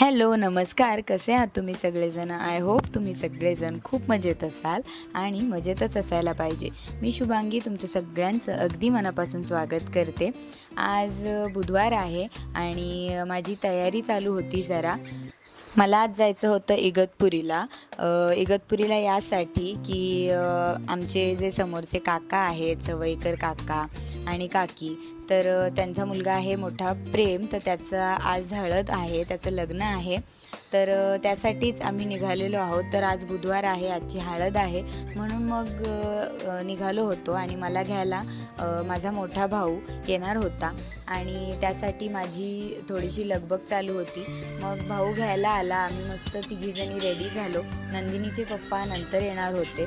Hello नमस्कार. कसे आहात तुम्ही सगळेजण? आय होप तुम्ही सगळेजण खूप मजेत असाल आणि मजेतच असायला पाहिजे. मी शुभांगी तुमचं सगळ्यांचं अगदी मनापासून स्वागत करते. आज बुधवार आहे आणि माझी तयारी चालू होती जरा. मला आज जायचं होतं इगतपुरीला. इगतपुरीला यासाठी की आमचे जे समोरचे काका आहेत सवयकर काका आणि काकी तर त्यांचा मुलगा आहे मोठा प्रेम तर त्याचा आज हळद आहे त्याचं लग्न आहे. तर त्यासाठीच आम्ही निघालेलो आहोत. तर आज बुधवार आहे आजची हळद आहे. म्हणून मग निघालो होतो आणि मला घ्यायला माझा मोठा भाऊ येणार होता. आणि त्यासाठी माझी थोडीशी लगबग चालू होती. मग भाऊ घ्यायला आला. आम्ही मस्त तिघीजणी रेडी झालो. नंदिनीचे पप्पा नंतर येणार होते.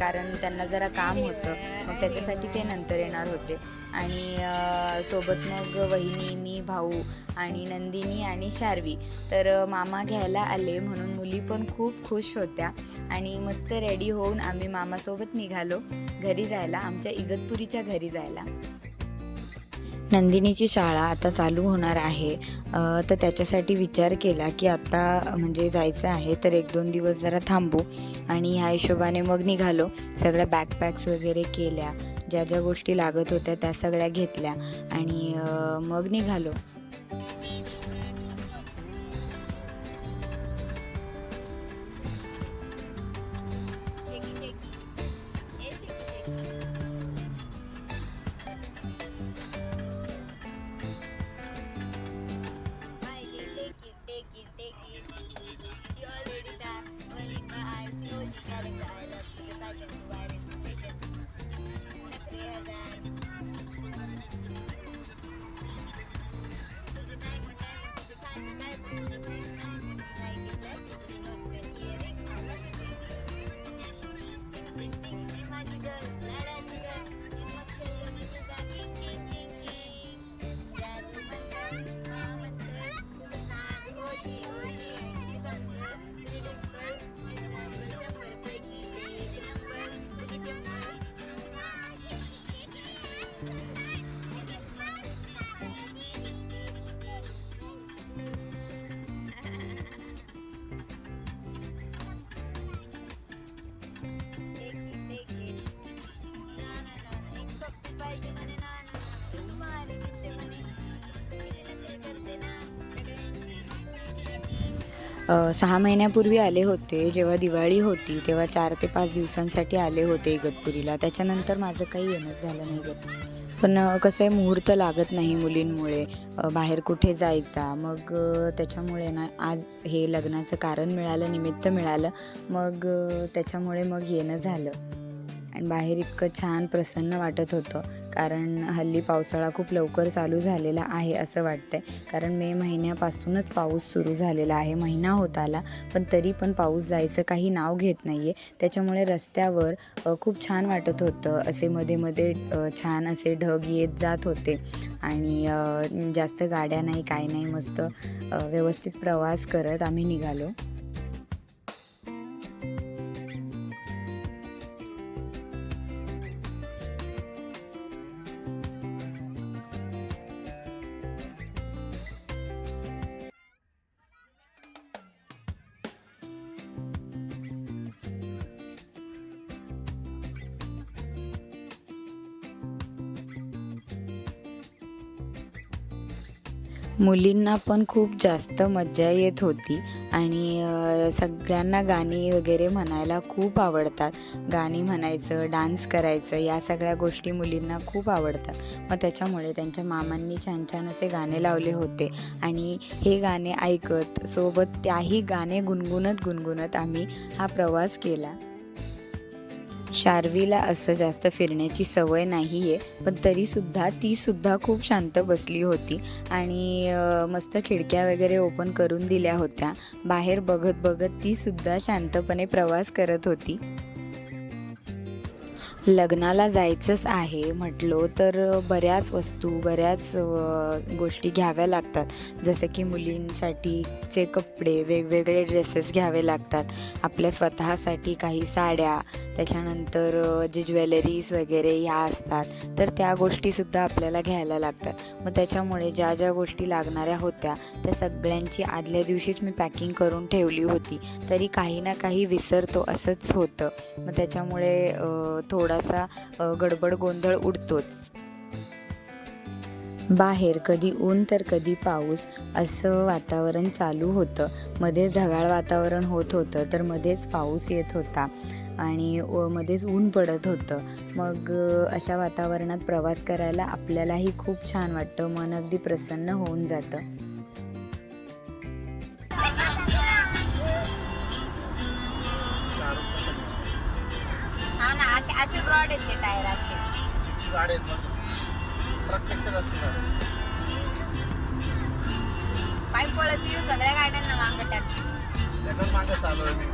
कारण त्यांना जरा काम होतं. मग त्याच्यासाठी ते नंतर येणार होते. आणि सोबत मग वहिनी मी भाऊ आणि नंदिनी आणि शार्वी. तर मामा मामा घ्यायला आले म्हणून मुली पण खूप खुश होत्या आणि मस्त रेडी होऊन आम्ही मामासोबत निघालो घरी जायला आमच्या इगतपुरीच्या घरी जायला. नंदिनीची शाळा आता चालू होणार आहे. तर त्याच्यासाठी विचार केला की आत्ता म्हणजे जायचं आहे तर एक दोन दिवस जरा थांबू. आणि ह्या हिशोबाने मग निघालो. सगळ्या बॅकपॅक्स वगैरे केल्या ज्या ज्या गोष्टी लागत होत्या त्या सगळ्या घेतल्या. आणि मग निघालो. सहा महिन्यापूर्वी आले होते. जेव्हा दिवाळी होती तेव्हा चार ते पाच दिवसांसाठी आले होते इगतपुरीला. त्याच्यानंतर माझं काही येणं झालं नाही गं. पण कसं आहे मुहूर्त लागत नाही मुलींमुळे. बाहेर कुठे जायचा? मग त्याच्यामुळे ना आज हे लग्नाचं कारण मिळालं निमित्त मिळालं. मग त्याच्यामुळे मग येणं झालं. आणि बाहेर इतकं छान प्रसन्न वाटत होतं. कारण हल्ली पावसाळा खूप लवकर चालू झालेला आहे असं वाटतंय. कारण मे महिन्यापासूनच पाऊस सुरू झालेला आहे. महिना होत आला पण तरी पण पाऊस जायचं काही नाव घेत नाही आहे त्याच्यामुळे रस्त्यावर खूप छान वाटत होतं. असे मध्ये मध्ये छान असे ढग येत जात होते. आणि जास्त गाड्या नाही काय नाही मस्त व्यवस्थित प्रवास करत आम्ही निघालो. मुलींना पण खूप जास्त मज्जा येत होती. आणि सगळ्यांना गाणी वगैरे म्हणायला खूप आवडतात. गाणी म्हणायचं डान्स करायचं या सगळ्या गोष्टी मुलींना खूप आवडतात. मग त्याच्यामुळे त्यांच्या मामांनी छान छान असे गाणे लावले होते. आणि हे गाणे ऐकत सोबत त्याही गाणे गुणगुणत गुणगुणत आम्ही हा प्रवास केला. शार्वीला असं जास्त फिरण्याची सवय नाही आहे पण तरीसुद्धा तीसुद्धा खूप शांत बसली होती आणि मस्त खिडक्या वगैरे ओपन करून दिल्या होत्या. बाहेर बघत बघत तीसुद्धा शांतपणे प्रवास करत होती. लग्नाला जायचंच आहे म्हटलो तर बऱ्याच वस्तू बऱ्याच गोष्टी घ्याव्या लागतात. जसं की मुलींसाठीचे कपडे वेगवेगळे ड्रेसेस घ्यावे लागतात. आपल्या स्वतःसाठी काही साड्या त्याच्यानंतर जे ज्वेलरीज वगैरे ह्या असतात तर त्या गोष्टीसुद्धा आपल्याला घ्यायला लागतात. मग त्याच्यामुळे ज्या ज्या गोष्टी लागणाऱ्या होत्या त्या सगळ्यांची आदल्या दिवशीच मी पॅकिंग करून ठेवली होती. तरी काही ना काही विसरतो असंच होतं. मग त्याच्यामुळे थोडं थोडासा गडबड गोंधळ उडतोच. बाहेर कधी ऊन तर कधी पाऊस असं वातावरण चालू होतं. मध्येच ढगाळ वातावरण होत होतं तर मध्येच पाऊस येत होता आणि मध्येच ऊन पडत होतं. मग अशा वातावरणात प्रवास करायला आपल्यालाही खूप छान वाटतं. मन अगदी प्रसन्न होऊन जातं. असे ब्रॉड आहेत ते टायर असे. किती गाड्या आहेत मग जास्त गाड्या. पाय पळत सगळ्या गाड्यांना मागं टाक त्याच्याच मागं चालू आहे. मी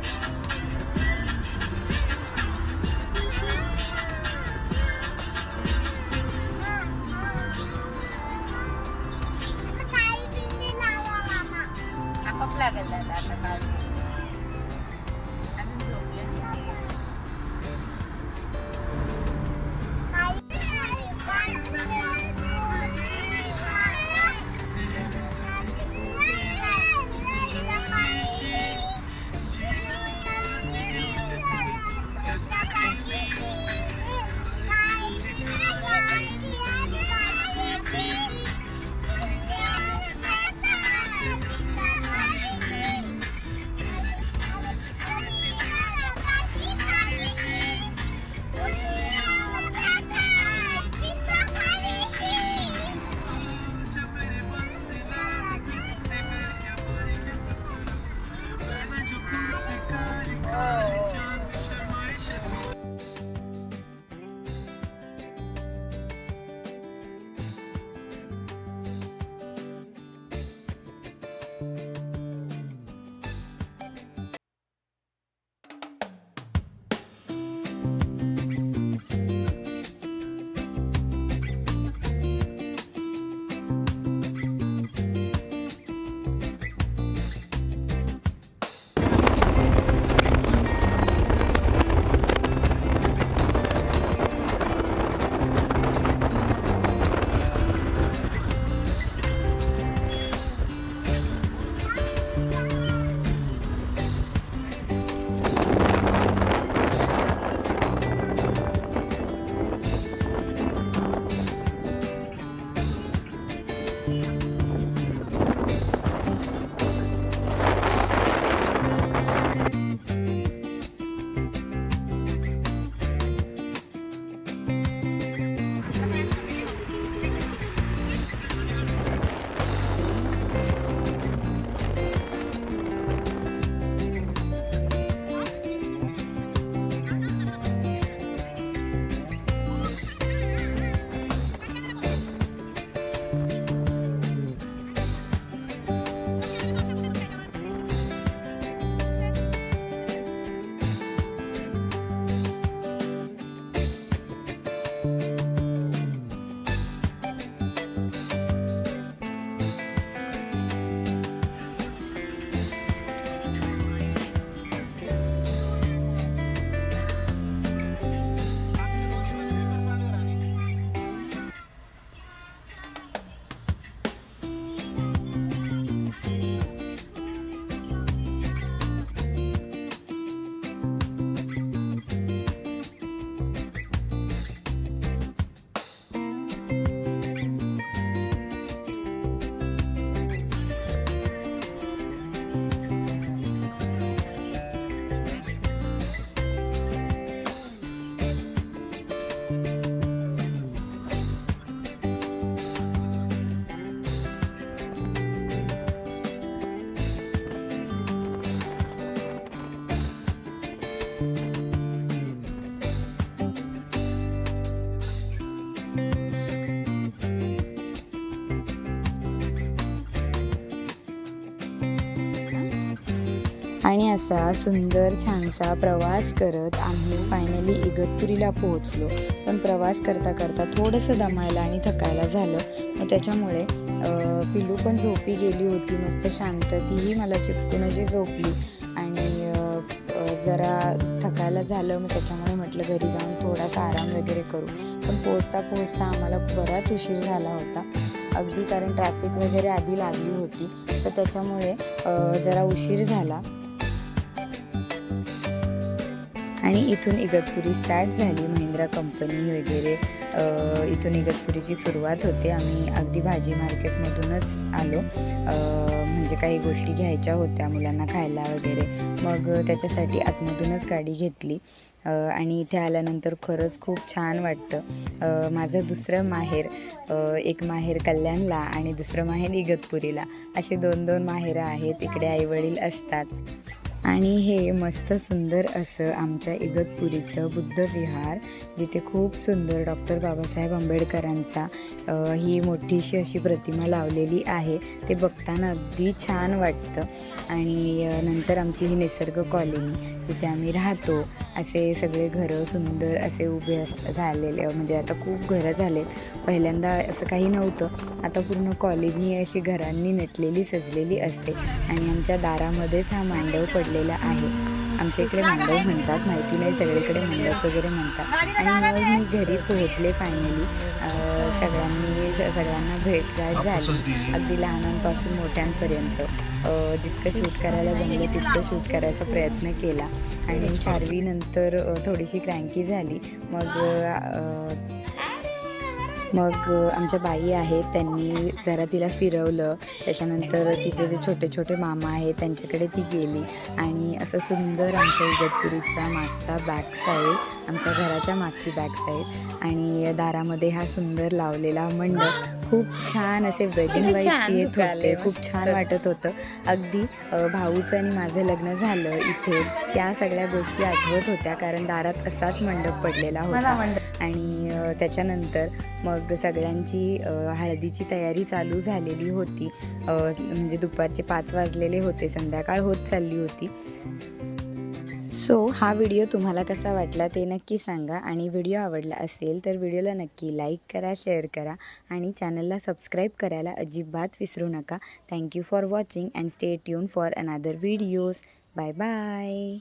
आणि असा सुंदर छानसा प्रवास करत आम्ही फायनली इगतपुरीला पोहोचलो. पण प्रवास करता करता थोडंसं दमायला आणि थकायला झालं. मग त्याच्यामुळे पिल्लू पिलू पण झोपी गेली होती मस्त शांत. तीही मला चिपकून अशी झोपली. आणि जरा थकायला झालं मग त्याच्यामुळे म्हटलं घरी जाऊन थोडासा आराम वगैरे करू. पण पोहोचता पोहोचता आम्हाला बराच उशीर झाला होता. अगदी कारण ट्रॅफिक वगैरे आधी लागली होती. तर त्याच्यामुळे जरा उशीर झाला. आणि इथून इगतपुरी स्टार्ट झाली. महिंद्रा कंपनी वगैरे इथून इगतपुरीची सुरुवात होते. आम्ही अगदी भाजी मार्केटमधूनच आलो. म्हणजे काही गोष्टी घ्यायच्या होत्या मुलांना खायला वगैरे. मग त्याच्यासाठी आतमधूनच गाडी घेतली. आणि इथे आल्यानंतर खरंच खूप छान वाटतं. माझं दुसरं माहेर एक माहेर कल्याणला आणि दुसरं माहेर इगतपुरीला. असे दोन दोन माहेरं आहेत. इकडे आईवडील असतात. आणि हे मस्त सुंदर असं आमच्या इगतपुरीचं बुद्ध विहार जिथे खूप सुंदर डॉक्टर बाबासाहेब आंबेडकरांचा ही मोठीशी अशी प्रतिमा लावलेली आहे. ते बघताना अगदी छान वाटतं. आणि नंतर आमची ही निसर्ग कॉलनी जिथे आम्ही राहतो असे सगळे घरं सुंदर असे उभे अस झालेले म्हणजे आता खूप घरं झालेत. पहिल्यांदा असं काही नव्हतं. आता पूर्ण कॉलनी अशी घरांनी नटलेली सजलेली असते. आणि आमच्या दारामध्येच हा मांडव पडलेला आहे. आमच्या इकडे मांडव म्हणतात माहिती नाही सगळीकडे मंडप वगैरे म्हणतात. आणि मग मी घरी पोहोचले फायनली सगळ्यांनी सगळ्यांना भेटगाठ झाली. अगदी लहानांपासून मोठ्यांपर्यंत. जितकं शूट करायला जमलं तितकं शूट करायचा प्रयत्न केला. आणि शार्वीनंतर अ, थोडीशी क्रँकी झाली. मग मग आमच्या बाई आहेत त्यांनी जरा तिला फिरवलं. त्याच्यानंतर तिचे जे छोटे छोटे मामा आहेत त्यांच्याकडे ती गेली. आणि असं सुंदर आमच्या इगतपुरीचा मागचा बॅक साईड आमच्या घराच्या मागची बॅक साईड आणि दारामध्ये हा सुंदर लावलेला मंडप खूप छान असे वेडिंग वाईब्स येत होते. खूप छान वाटत होतं. अगदी भाऊचं आणि माझं लग्न झालं इथे. त्या सगळ्या गोष्टी आठवत होत्या कारण दारात असाच मंडप पडलेला होता. आणि त्याच्यानंतर मग सगळ्यांची हळदीची तयारी चालू झालेली होती. म्हणजे दुपारचे पाच वाजलेले होते. संध्याकाळ होत चालली होती. सो हा व्हिडिओ तुम्हाला कसा वाटला ते नक्की सांगा. आणि व्हिडिओ आवडला असेल तर व्हिडिओला नक्की लाईक करा शेअर करा आणि चॅनलला सबस्क्राईब करायला अजिबात विसरू नका. Thank you for watching and stay tune for another videos. Bye bye.